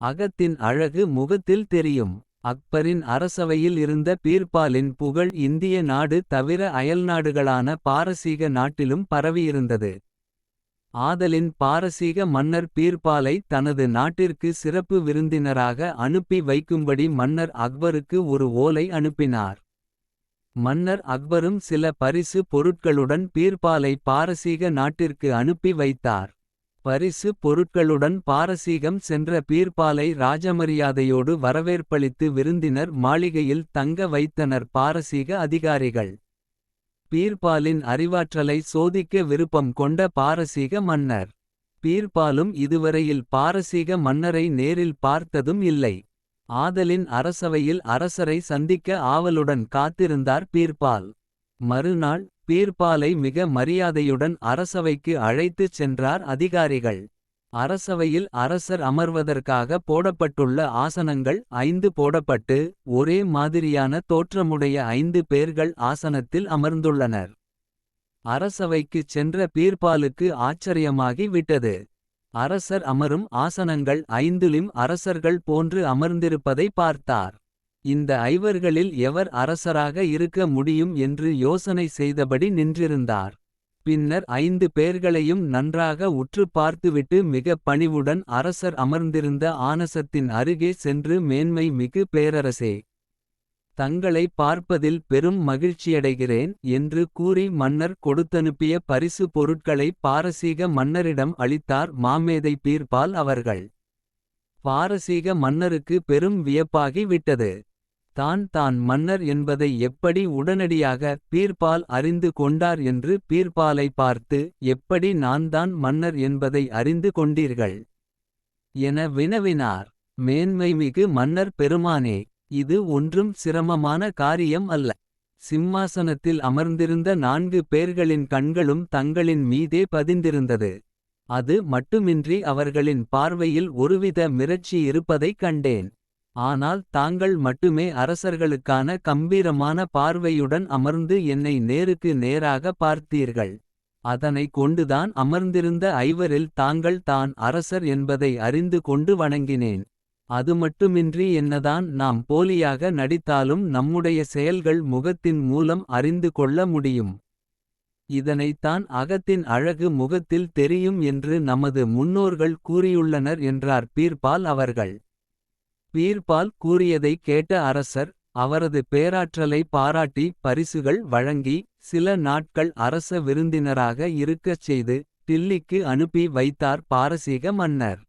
அகத்தின் அழகு முகத்தில் தெரியும். அக்பரின் அரசவையில் இருந்த பீர்பாலின் புகழ் இந்திய நாடு தவிர அயல்நாடுகளான பாரசீக நாட்டிலும் பரவியிருந்தது. ஆதலின் பாரசீக மன்னர் பீர்பாலை தனது நாட்டிற்கு சிறப்பு விருந்தினராக அனுப்பி வைக்கும்படி மன்னர் அக்பருக்கு ஒரு ஓலை அனுப்பினார். மன்னர் அக்பரும் சில பரிசு பொருட்களுடன் பீர்பாலை பாரசீக நாட்டிற்கு அனுப்பி வைத்தார். பரிசு பொருட்களுடன் பாரசீகம் சென்ற பீர்பாலை ராஜமரியாதையோடு வரவேற்பளித்து விருந்தினர் மாளிகையில் தங்க வைத்தனர் பாரசீக அதிகாரிகள். பீர்பாலின் அறிவாற்றலை சோதிக்க விருப்பம் கொண்ட பாரசீக மன்னர். பீர்பாலும் இதுவரையில் பாரசீக மன்னரை நேரில் பார்த்ததும் இல்லை. ஆதலின் அரசவையில் அரசரை சந்திக்க ஆவலுடன் காத்திருந்தார் பீர்பால். மறுநாள் பீர்பாலை மிக மரியாதையுடன் அரசவைக்கு அழைத்துச் சென்றார் அதிகாரிகள். அரசவையில் அரசர் அமர்வதற்காக போடப்பட்டுள்ள ஆசனங்கள் ஐந்து போடப்பட்டு. ஒரே மாதிரியான தோற்றமுடைய ஐந்து பேர்கள் ஆசனத்தில் அமர்ந்துள்ளனர். அரசவைக்குச் சென்ற பீர்பாலுக்கு ஆச்சரியமாகி விட்டது. அரசர் அமரும் ஆசனங்கள் ஐந்துலிம் அரசர்கள் போன்று அமர்ந்திருப்பதை பார்த்தார். இந்த ஐவர்களில் எவர் அரசராக இருக்க முடியும் என்று யோசனை செய்தபடி நின்றிருந்தார். பின்னர் ஐந்து பேர்களையும் நன்றாக உற்று பார்த்துவிட்டு மிக பணிவுடன் அரசர் அமர்ந்திருந்த ஆனசத்தின் அருகே சென்று மேன்மை மிகு பேரரசே. தங்களை பார்ப்பதில் பெரும் மகிழ்ச்சியடைகிறேன் என்று கூறி மன்னர் கொடுத்தனுப்பிய பரிசு பொருட்களை பாரசீக மன்னரிடம் அளித்தார் மாமேதை பீர்பால் அவர்கள். பாரசீக மன்னருக்கு பெரும் வியப்பாகி விட்டது. தான் தான் மன்னர் என்பதை எப்படி உடனடியாக பீர்பால் அறிந்து கொண்டார் என்று பீர்பாலை பார்த்து எப்படி நான் தான் மன்னர் என்பதை அறிந்து கொண்டீர்கள். என வினவினார் மேன்மைமிகு மன்னர் பெருமானே. இது ஒன்றும் சிரமமான காரியம் அல்ல. சிம்மாசனத்தில் அமர்ந்திருந்த நான்கு பேர்களின் கண்களும் தங்களின் மீதே பதிந்திருந்தது. அது மட்டுமின்றி அவர்களின் பார்வையில் ஒருவித மிரட்சி இருப்பதைக் கண்டேன். ஆனால் தாங்கள் மட்டுமே அரசர்களுக்கான கம்பீரமான பார்வையுடன் அமர்ந்து என்னை நேருக்கு நேராக பார்த்தீர்கள். அதனை கொண்டுதான் அமர்ந்திருந்த ஐவரில் தாங்கள் தான் அரசர் என்பதை அறிந்து கொண்டு வணங்கினேன். அது மட்டுமின்றி என்னதான் நாம் போலியாக நடித்தாலும் நம்முடைய செயல்கள் முகத்தின் மூலம் அறிந்து கொள்ள முடியும். இதனைத்தான் அகத்தின் அழகு முகத்தில் தெரியும் என்று நமது முன்னோர்கள் கூறியுள்ளனர் என்றார் பீர்பால் அவர்கள். பீர்பால் கூறியதை கேட்ட அரசர் அவரது பேராற்றலை பாராட்டி பரிசுகள் வழங்கி. சில நாட்கள் அரச விருந்தினராக இருக்கச் செய்து. டில்லிக்கு அனுப்பி வைத்தார் பாரசீக மன்னர்.